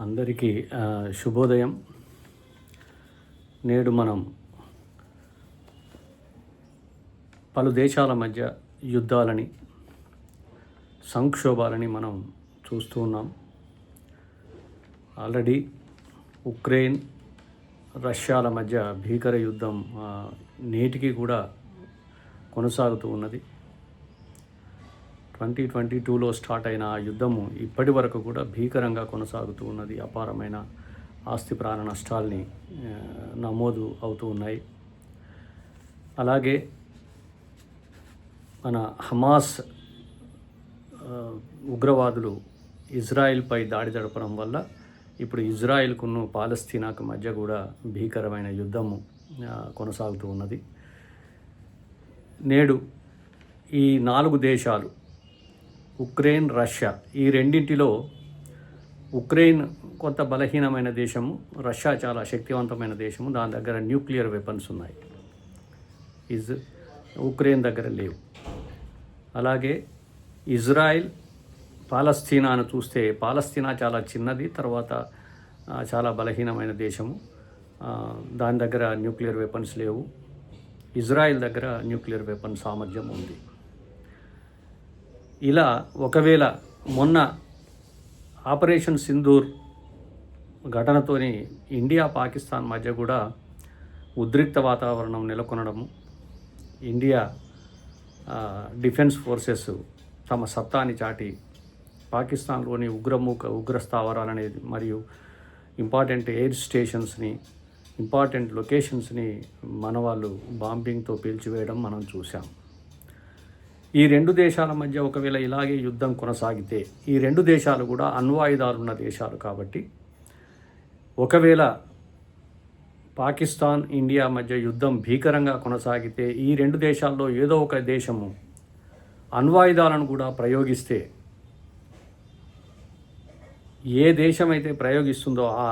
అందరికీ శుభోదయం. నేడు మనం పలు దేశాల మధ్య యుద్ధాలని సంక్షోభాలని మనం చూస్తూ ఉన్నాం. ఆల్రెడీ ఉక్రెయిన్ రష్యాల మధ్య భీకర యుద్ధం నేటికి కూడా కొనసాగుతూ ఉన్నది. ట్వంటీ ట్వంటీ టూలో స్టార్ట్ అయిన ఆ యుద్ధము ఇప్పటి వరకు కూడా భీకరంగా కొనసాగుతూ ఉన్నది. అపారమైన ఆస్తి ప్రాణ నష్టాల్ని నమోదు అవుతూ ఉన్నాయి. అలాగే మన హమాస్ ఉగ్రవాదులు ఇజ్రాయిల్పై దాడి జరపడం వల్ల ఇప్పుడు ఇజ్రాయిల్కును పాలస్తీనాకు మధ్య కూడా భీకరమైన యుద్ధము కొనసాగుతూ ఉన్నది. నేడు ఈ నాలుగు దేశాలు ఉక్రెయిన్ రష్యా ఈ రెండింటిలో ఉక్రెయిన్ కొంత బలహీనమైన దేశము రష్యా చాలా శక్తివంతమైన దేశము దాని దగ్గర న్యూక్లియర్ వెపన్స్ ఉన్నాయి. ఇజ్ ఉక్రెయిన్ దగ్గర లేవు. అలాగే ఇజ్రాయిల్ పాలస్తీనాను చూస్తే పాలస్తీనా చాలా చిన్నది తర్వాత చాలా బలహీనమైన దేశము. దాని దగ్గర న్యూక్లియర్ వెపన్స్ లేవు. ఇజ్రాయిల్ దగ్గర న్యూక్లియర్ వెపన్ సామర్థ్యం ఉంది. ఇలా ఒకవేళ మొన్న ఆపరేషన్ సింధూర్ ఘటనతోని ఇండియా పాకిస్తాన్ మధ్య కూడా ఉద్రిక్త వాతావరణం నెలకొనడము ఇండియా డిఫెన్స్ ఫోర్సెస్ తమ సత్తాని చాటి పాకిస్తాన్లోని ఉగ్రముఖ ఉగ్ర స్థావరాలనేది మరియు ఇంపార్టెంట్ ఎయిర్ స్టేషన్స్ని ఇంపార్టెంట్ లొకేషన్స్ని మన వాళ్ళు బాంబింగ్తో పీల్చివేయడం మనం చూసాం ఈ రెండు దేశాల మధ్య ఒకవేళ ఇలాగే యుద్ధం కొనసాగితే ఈ రెండు దేశాలు కూడా అణ్వాయుధాలు ఉన్న దేశాలు కాబట్టి ఒకవేళ పాకిస్తాన్ ఇండియా మధ్య యుద్ధం భీకరంగా కొనసాగితే ఈ రెండు దేశాల్లో ఏదో ఒక దేశము అణ్వాయుధాలను కూడా ప్రయోగిస్తే ఏ దేశం అయితే ప్రయోగిస్తుందో ఆ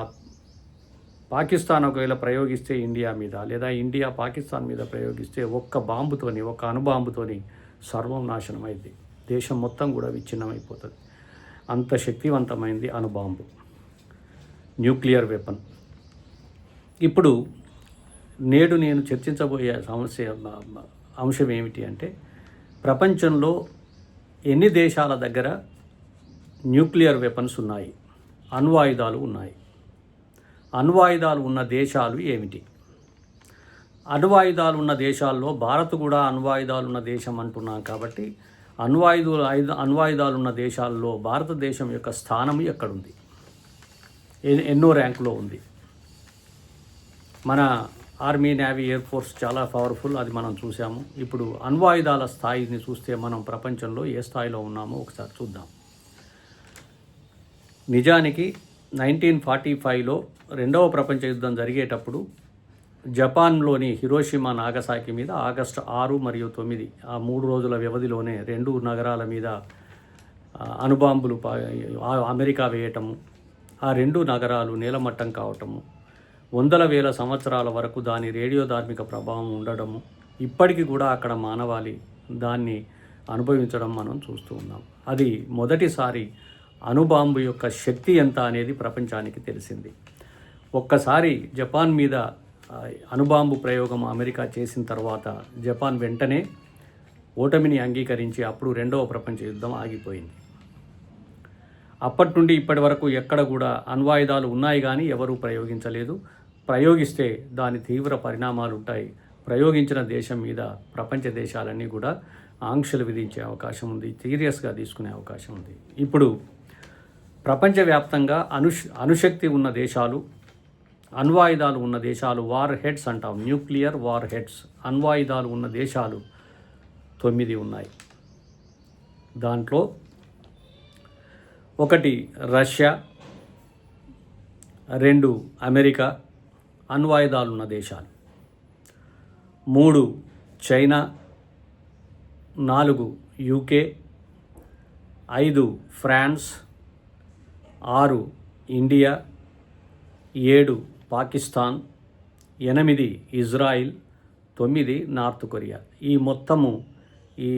పాకిస్తాన్ ఒకవేళ ప్రయోగిస్తే ఇండియా మీద లేదా ఇండియా పాకిస్తాన్ మీద ప్రయోగిస్తే ఒక్క బాంబుతోని ఒక్క అణుబాంబుతోని సర్వం నాశనం అయింది దేశం మొత్తం కూడా విచ్ఛిన్నమైపోతుంది. అంత శక్తివంతమైంది అణుబాంబు న్యూక్లియర్ వెపన్. ఇప్పుడు నేడు నేను చర్చించబోయే సమస్య అంశం ఏమిటి అంటే ప్రపంచంలో ఎన్ని దేశాల దగ్గర న్యూక్లియర్ వెపన్స్ ఉన్నాయి? అణ్వాయుధాలు ఉన్నాయి. అణ్వాయుధాలు ఉన్న దేశాలు ఏమిటి? అణ్వాయుధాలు ఉన్న దేశాల్లో భారత్ కూడా అణ్వాయుధాలు ఉన్న దేశం అంటున్నాం కాబట్టి అణ్వాయుధాలు ఆయుధ- అణ్వాయుధాలు ఉన్న దేశాల్లో భారతదేశం యొక్క స్థానం ఎక్కడుంది? ఎన్నో ర్యాంకులో ఉంది. మన ఆర్మీ నేవీ ఎయిర్ ఫోర్స్ చాలా పవర్ఫుల్ అది మనం చూసాము ఇప్పుడు అణ్వాయుధాల స్థాయిని చూస్తే మనం ప్రపంచంలో ఏ స్థాయిలో ఉన్నామో ఒకసారి చూద్దాం. నిజానికి నైన్టీన్ ఫార్టీ ఫైవ్లో రెండవ ప్రపంచ యుద్ధం జరిగేటప్పుడు జపాన్లోని హిరోషిమా నాగసాకి మీద ఆగస్టు ఆరు మరియు తొమ్మిది ఆ మూడు రోజుల వ్యవధిలోనే రెండు నగరాల మీద అణుబాంబులు అమెరికా వేయటము ఆ రెండు నగరాలు నేలమట్టం కావటము వందల వేల సంవత్సరాల వరకు దాని రేడియో ధార్మిక ప్రభావం ఉండడము ఇప్పటికీ కూడా అక్కడ మానవాళి దాన్ని అనుభవించడం మనం చూస్తూ ఉన్నాం. అది మొదటిసారి అణుబాంబు యొక్క శక్తి ఎంత అనేది ప్రపంచానికి తెలిసింది. ఒక్కసారి జపాన్ మీద అణుబాంబు ప్రయోగం అమెరికా చేసిన తర్వాత జపాన్ వెంటనే ఓటమిని అంగీకరించి అప్పుడు రెండవ ప్రపంచ యుద్ధం ఆగిపోయింది. అప్పటి నుండి ఇప్పటి వరకు ఎక్కడ కూడా అణ్వాయుధాలు ఉన్నాయి కానీ ఎవరూ ప్రయోగించలేదు. ప్రయోగిస్తే దాని తీవ్ర పరిణామాలు ఉంటాయి. ప్రయోగించిన దేశం మీద ప్రపంచ దేశాలన్నీ కూడా ఆంక్షలు విధించే అవకాశం ఉంది. సీరియస్గా తీసుకునే అవకాశం ఉంది. ఇప్పుడు ప్రపంచవ్యాప్తంగా అనుష్ అణుశక్తి ఉన్న దేశాలు అణ్వాయుధాలు ఉన్న దేశాలు వార్ హెడ్స్ అంటాం. Nuclear warheads. అణ్వాయుధాలు ఉన్న దేశాలు తొమ్మిది ఉన్నాయి. దాంట్లో ఒకటి రష్యా రెండు అమెరికా అణ్వాయుధాలున్న దేశాలు. మూడు చైనా నాలుగు యూకే ఐదు ఫ్రాన్స్ ఆరు ఇండియా ఏడు పాకిస్తాన్ ఎనిమిది ఇజ్రాయిల్ తొమ్మిది నార్త్ కొరియా. ఈ మొత్తము ఈ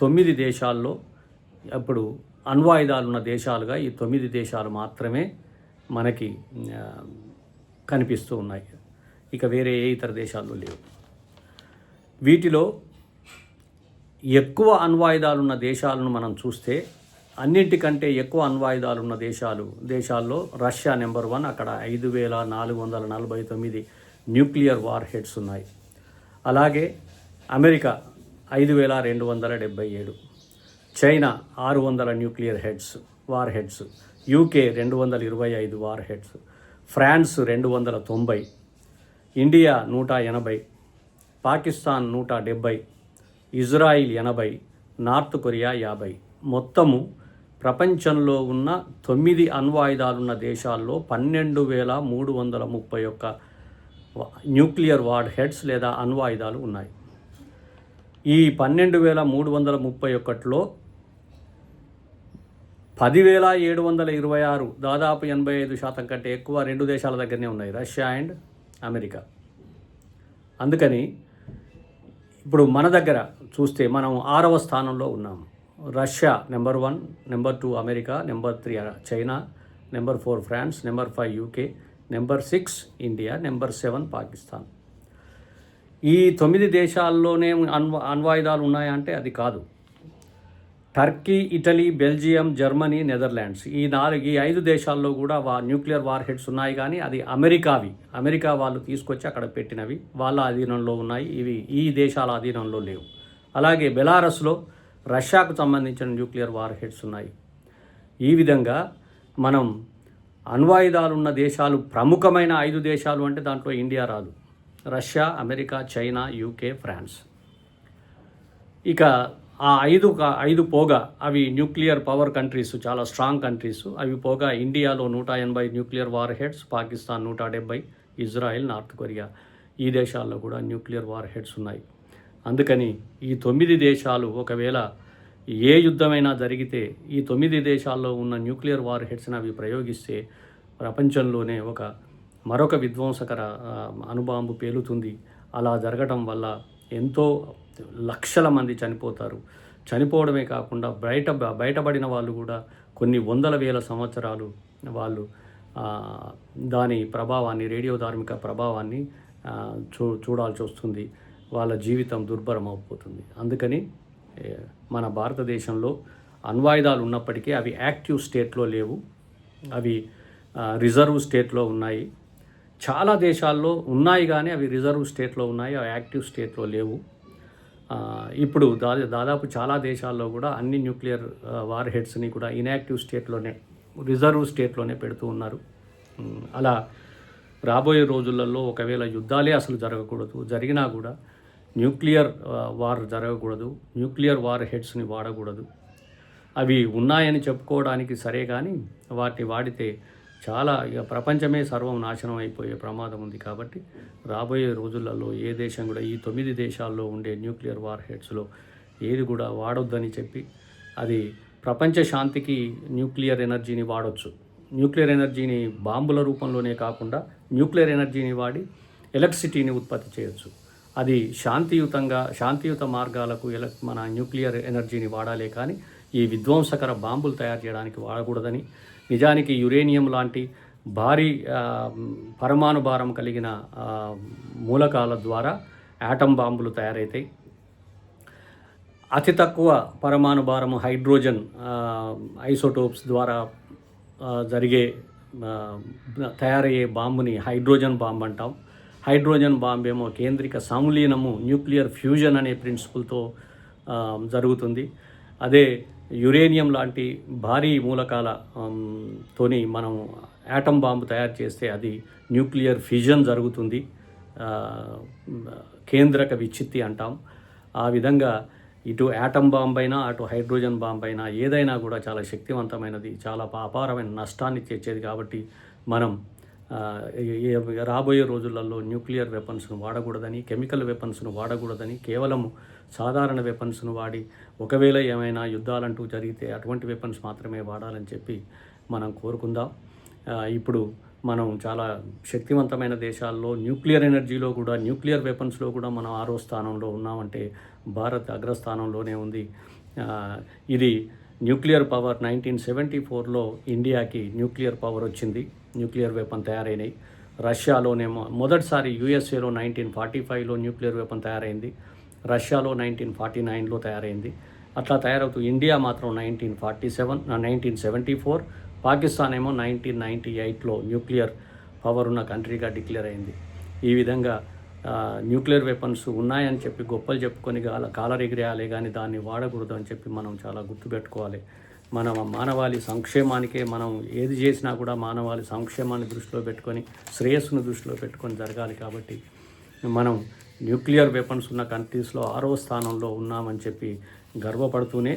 తొమ్మిది దేశాల్లో అప్పుడు అణ్వాయుధాలు ఉన్న దేశాలుగా ఈ తొమ్మిది దేశాలు మాత్రమే మనకి కనిపిస్తూ ఉన్నాయి. ఇక వేరే ఏ ఇతర దేశాల్లో లేవు. వీటిలో ఎక్కువ అణ్వాయుధాలున్న దేశాలను మనం చూస్తే అన్నింటికంటే ఎక్కువ అణ్వాయుధాలున్న దేశాలు దేశాల్లో రష్యా నెంబర్ వన్ అక్కడ ఐదు వేల నాలుగు వందల నలభై తొమ్మిది న్యూక్లియర్ వార్ హెడ్స్ ఉన్నాయి. అలాగే అమెరికా ఐదు వేల రెండు వందల డెబ్బై ఏడు చైనా ఆరు వందల nuclear heads warheads UK రెండు వందల ఇరవై ఐదు వార్ హెడ్స్ ఫ్రాన్స్ రెండు వందల తొంభై ఇండియా నూట ఎనభై పాకిస్తాన్ నూట డెబ్బై ఇజ్రాయిల్ ఎనభై నార్త్ కొరియా యాభై. మొత్తము ప్రపంచంలో ఉన్న తొమ్మిది అణ్వాయుధాలున్న దేశాల్లో పన్నెండు వేల మూడు వందల ముప్పై ఒక్క న్యూక్లియర్ వార్డ్ హెడ్స్ లేదా అణ్వాయుధాలు ఉన్నాయి. ఈ పన్నెండు వేల మూడు వందల ముప్పై ఒకటిలో పదివేల ఏడు వందల ఇరవై ఆరు దాదాపు ఎనభై ఐదు శాతం కంటే ఎక్కువ రెండు దేశాల దగ్గరనే ఉన్నాయి. Russia and America. అందుకని ఇప్పుడు మన దగ్గర చూస్తే మనం ఆరవ స్థానంలో ఉన్నాం Russia number one number two America number three China number four France number five UK number six India number seven Pakistan. ఈ తొమ్మిది దేశాల్లోనే అణ్వ అణ్వాయుధాలు ఉన్నాయంటే అది కాదు. Turkey Italy Belgium Germany Netherlands ఈ నాలుగు ఈ ఐదు దేశాల్లో కూడా వా న్యూక్లియర్ వార్ హెడ్స్ ఉన్నాయి కానీ అది అమెరికావి. అమెరికా వాళ్ళు తీసుకొచ్చి అక్కడ పెట్టినవి. వాళ్ళ అధీనంలో ఉన్నాయి. ఇవి ఈ దేశాల అధీనంలో లేవు. అలాగే బెలారస్లో రష్యాకు సంబంధించిన న్యూక్లియర్ వార్ హెడ్స్ ఉన్నాయి. ఈ విధంగా మనం అణ్వాయుధాలున్న దేశాలు ప్రముఖమైన ఐదు దేశాలు అంటే దాంట్లో ఇండియా రాదు. Russia America China UK France. ఇక ఆ ఐదు ఐదు పోగా అవి న్యూక్లియర్ పవర్ కంట్రీస్ చాలా స్ట్రాంగ్ కంట్రీస్. అవి పోగా ఇండియాలో నూట ఎనభై న్యూక్లియర్ వార్ హెడ్స్ పాకిస్తాన్ నూట డెబ్బై ఇజ్రాయెల్ నార్త్ కొరియా. ఈ దేశాల్లో కూడా న్యూక్లియర్ వార్ హెడ్స్ ఉన్నాయి. అందుకని ఈ తొమ్మిది దేశాలు ఒకవేళ ఏ యుద్ధమైనా జరిగితే ఈ తొమ్మిది దేశాల్లో ఉన్న న్యూక్లియర్ వార్ హెడ్స్ని అవి ప్రయోగిస్తే ప్రపంచంలోనే ఒక మరొక విధ్వంసకర అనుబాంబు అణుబాంబు పేలుతుంది. అలా జరగడం వల్ల ఎంతో లక్షల మంది చనిపోతారు. చనిపోవడమే కాకుండా బయట బయటపడిన వాళ్ళు కూడా కొన్ని వందల వేల సంవత్సరాలు వాళ్ళు దాని ప్రభావాన్ని రేడియో ధార్మిక ప్రభావాన్ని చూ చూడాల్సి వస్తుంది వాళ్ళ జీవితం దుర్భరం అయిపోతుంది అందుకని మన భారతదేశంలో అణ్వాయుధాలు ఉన్నప్పటికీ అవి యాక్టివ్ స్టేట్లో లేవు. అవి రిజర్వ్ స్టేట్లో ఉన్నాయి. చాలా దేశాల్లో ఉన్నాయి కానీ అవి రిజర్వ్ స్టేట్లో ఉన్నాయి అవి యాక్టివ్ స్టేట్లో లేవు. ఇప్పుడు దాదా దాదాపు చాలా దేశాల్లో కూడా అన్ని న్యూక్లియర్ వార్ హెడ్స్ని కూడా ఇన్యాక్టివ్ స్టేట్లోనే రిజర్వ్ స్టేట్లోనే పెడుతూ ఉన్నారు. అలా రాబోయే రోజులలో ఒకవేళ యుద్ధాలే అసలు జరగకూడదు జరిగినా కూడా న్యూక్లియర్ వార్ జరగకూడదు. న్యూక్లియర్ వార్ హెడ్స్ని వాడకూడదు. అవి ఉన్నాయని చెప్పుకోవడానికి సరే కానీ వాటిని వాడితే చాలా ఇక ప్రపంచమే సర్వం నాశనం అయిపోయే ప్రమాదం ఉంది కాబట్టి రాబోయే రోజులలో ఏ దేశం కూడా ఈ తొమ్మిది దేశాల్లో ఉండే న్యూక్లియర్ వార్ హెడ్స్లో ఏది కూడా వాడొద్దని చెప్పి అది ప్రపంచ శాంతికి న్యూక్లియర్ ఎనర్జీని వాడొచ్చు. న్యూక్లియర్ ఎనర్జీని బాంబుల రూపంలోనే కాకుండా న్యూక్లియర్ ఎనర్జీని వాడి ఎలక్ట్రిసిటీని ఉత్పత్తి చేయొచ్చు. అది శాంతియుతంగా శాంతియుత మార్గాలకు ఎల మన న్యూక్లియర్ ఎనర్జీని వాడాలే కానీ ఈ విధ్వంసకర బాంబులు తయారు చేయడానికి వాడకూడదని నిజానికి యురేనియం లాంటి భారీ పరమాణు భారం కలిగిన మూలకాల ద్వారా యాటం బాంబులు తయారవుతాయి అతి తక్కువ పరమాణు భారం హైడ్రోజన్ ఐసోటోప్స్ ద్వారా జరిగే తయారయ్యే బాంబుని హైడ్రోజన్ బాంబు అంటాం. హైడ్రోజన్ బాంబ్ ఏమో కేంద్రిక సాములీనము న్యూక్లియర్ ఫ్యూజన్ అనే ప్రిన్సిపల్తో జరుగుతుంది. అదే యురేనియం లాంటి భారీ మూలకాల తోని మనం యాటం బాంబు తయారు చేస్తే అది న్యూక్లియర్ ఫిజన్ జరుగుతుంది. కేంద్రక విచ్చిత్తి అంటాం. ఆ విధంగా ఇటు యాటం బాంబ్ అయినా అటు హైడ్రోజన్ బాంబ్ అయినా ఏదైనా కూడా చాలా శక్తివంతమైనది చాలా అపారమైన నష్టాన్ని తెచ్చేది కాబట్టి మనం రాబోయే రోజులలో న్యూక్లియర్ వెపన్స్ను వాడకూడదని కెమికల్ వెపన్స్ను వాడకూడదని కేవలం సాధారణ వెపన్స్ను వాడి ఒకవేళ ఏమైనా యుద్ధాలంటూ జరిగితే అటువంటి వెపన్స్ మాత్రమే వాడాలని చెప్పి మనం కోరుకుందాం. ఇప్పుడు మనం చాలా శక్తివంతమైన దేశాల్లో న్యూక్లియర్ ఎనర్జీలో కూడా న్యూక్లియర్ వెపన్స్లో కూడా మనం ఆరో స్థానంలో ఉన్నామంటే భారత్ అగ్రస్థానంలోనే ఉంది. ఇది న్యూక్లియర్ పవర్ నైన్టీన్ సెవెంటీ ఫోర్లో ఇండియాకి న్యూక్లియర్ పవర్ వచ్చింది. న్యూక్లియర్ వెపన్ తయారైనాయి. రష్యాలోనేమో మొదటిసారి యూఎస్ఏలో నైన్టీన్ ఫార్టీ ఫైవ్లో న్యూక్లియర్ వెపన్ తయారైంది. రష్యాలో నైన్టీన్ ఫార్టీ నైన్లో తయారైంది. అట్లా తయారవుతూ ఇండియా మాత్రం nineteen forty seven nineteen seventy four Pakistan ఏమో నైన్టీన్ నైంటీ ఎయిట్లో న్యూక్లియర్ పవర్ ఉన్న కంట్రీగా డిక్లేర్ అయింది. ఈ విధంగా న్యూక్లియర్ వెపన్స్ ఉన్నాయని చెప్పి గొప్పలు చెప్పుకొని కాల కాలరెగిరేయాలి కానీ దాన్ని వాడకూడదు అని చెప్పి మనం చాలా గుర్తుపెట్టుకోవాలి మన మానవాళి సంక్షేమానికే మనం ఏది చేసినా కూడా మానవాళి సంక్షేమాన్ని దృష్టిలో పెట్టుకొని శ్రేయస్సును దృష్టిలో పెట్టుకొని జరగాలి కాబట్టి మనం న్యూక్లియర్ వెపన్స్ ఉన్న కంట్రీస్లో ఆరో స్థానంలో ఉన్నామని చెప్పి గర్వపడుతూనే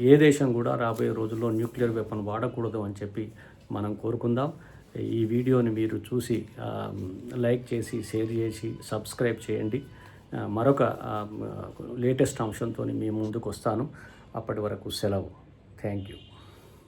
ఏ దేశం కూడా రాబోయే రోజుల్లో న్యూక్లియర్ వెపన్ వాడకూడదు అని చెప్పి మనం కోరుకుందాం. ఈ వీడియోని మీరు చూసి లైక్ చేసి షేర్ చేసి సబ్స్క్రైబ్ చేయండి. మరొక లేటెస్ట్ అంశంతో మీ ముందుకు వస్తాను అప్పటి వరకు సెలవు. Thank you.